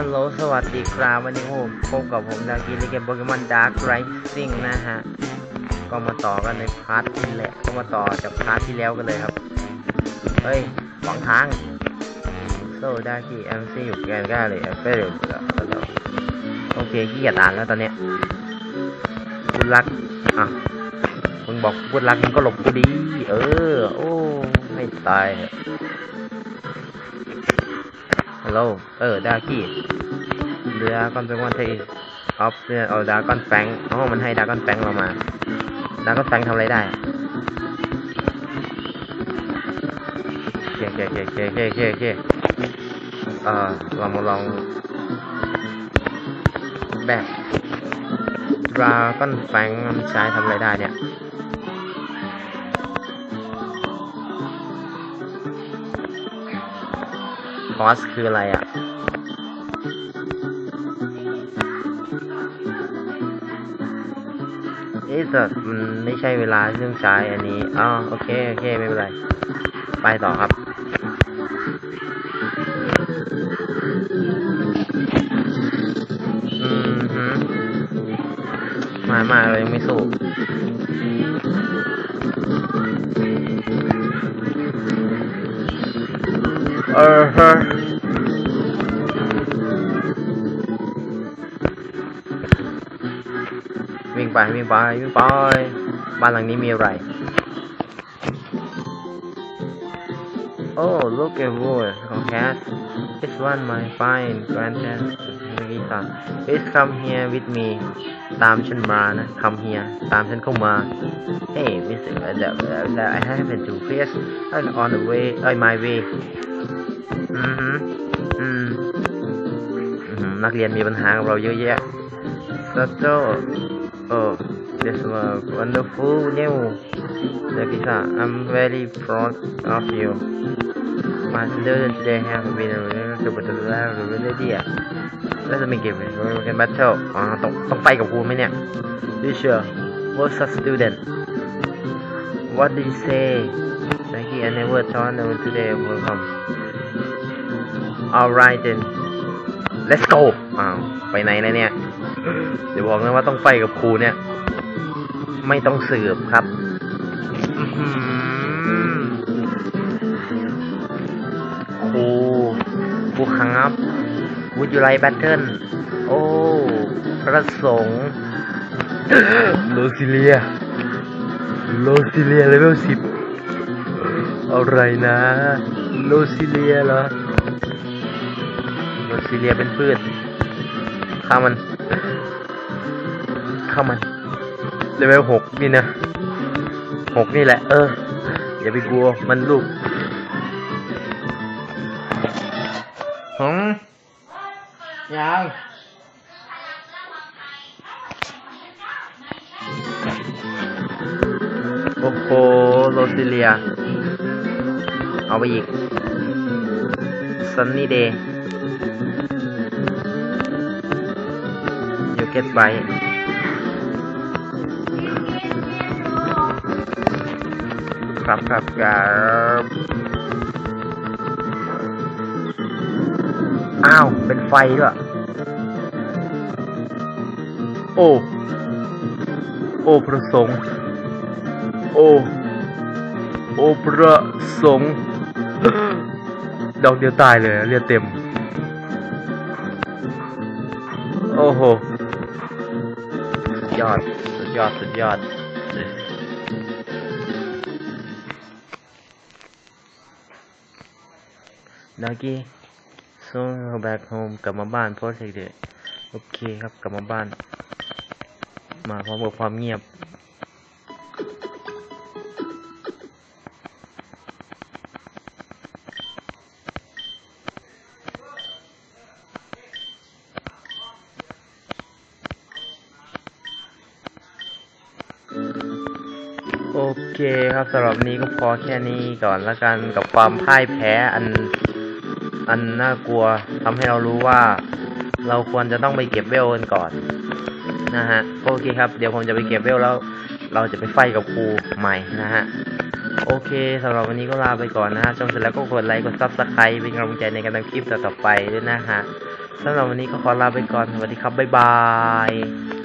ฮัลโหลสวัสดีครับวันนี้ผมพบกับผมดากีในเกมโปเกมอนดาร์กไรซิ่งนะฮะ ก็มาต่อกันในพาร์ทที่แหละก็มาต่อจากพาร์ทที่แล้วกันเลยครับ เฮ้ยขวางทางโซดากีเอ็มซีอยู่แกนก้าเลยเอฟเฟลโอเคขี้เกียจอ่านแล้วตอนเนี้ยกุดรักอะมึงบอกกุดรักมึงก็หลบกูดี เออ โอ้ไม่ตาย ฮัลโหลเออดากี้เรือก้อนเป็นวันที่ออฟเนี่ยเอาดาก้อนแฟงอ๋อมันให้ดาก้อนแฟงเรามาดาก้อนแฟงทำอะไรได้เคเคเคเคเคเคเคเออเรามาลองแบบดราก้อนแฟงมันใช้ทำอะไรได้เนี่ย คอสคืออะไรอะ เอ๊ะแต่มันไม่ใช่เวลาเรื่องใช้อันนี้อ๋อโอเค โอเค ไม่เป็นไร ไปต่อครับอืมฮึมามาเลยยังไม่สู้เออ ไปวิ่งไปวิ่งไปบ้านหลังนี้มีอะไรโอ้ look at wood of cat it's one my fine granddad ลิซ่า please come here with me ตามฉันมานะ come here ตามฉันเข้ามา hey Mr. I happen to pass I'm on the way on my way อืมอืมนักเรียนมีปัญหากับเราเยอะแยะ So oh this was wonderful news เดพิซ่า I'm very proud of you My students today have been a really good but really dear Let's make it we can battle อ๋อต้องต้องไปกับกูไหมเนี่ย Teacher what's a student What did you say Thank you I never thought that today will come alright then let's go อ้าว ไปไหนนะเนี่ย เดี๋ยวบอกนะว่าต้องไปกับครูเนี่ย ไม่ต้องสืบครับครูครูครับ Would you like battle โอ้ พระสงฆ์โลซิเลีย โลซิเลียเลเวลสิบอะไรนะ โลซิเลียเหรอโรซิเลียเป็นพืช ข้ามัน ข้ามันเลเวลหกนี่นะหกนี่แหละ เออ อย่าไปกลัวมันลูกหงยังโอ้โหโรซิเลีย เอาไปอีกซันนี่เดย์ you get by ครับครับครับอ้าว เป็นไฟด้วย โอ้ โอ้พระสงฆ์โอ้ โอ้พระสงฆ์ดอกเดียวตายเลยเลือดเต็ม โอ้โห ยอด สุดยอด สุดยอดนากี้ so back home กลับมาบ้านเพราะเด็กๆโอเคครับ กลับมาบ้าน มาพร้อมกับความเงียบ โอเคครับสำหรับวันนี้ก็พอแค่นี้ก่อนละกันกับความพ่ายแพ้อันอันน่ากลัวทำให้เรารู้ว่า เราควรจะต้องไปเก็บเวลกันก่อนนะฮะโอเคครับ เดี๋ยวผมจะไปเก็บเวลแล้ว เราจะไปไฟกับครูใหม่นะฮะโอเคสำหรับวันนี้ก็ลาไปก่อนนะฮะชมเสร็จแล้วก็กดไลค์กดซับสไครป์เป็นกำลังใจในการทำคลิปต่อๆไปด้วยนะฮะสำหรับวันนี้ก็ขอลาไปก่อนสวัสดีครับบ๊ายบาย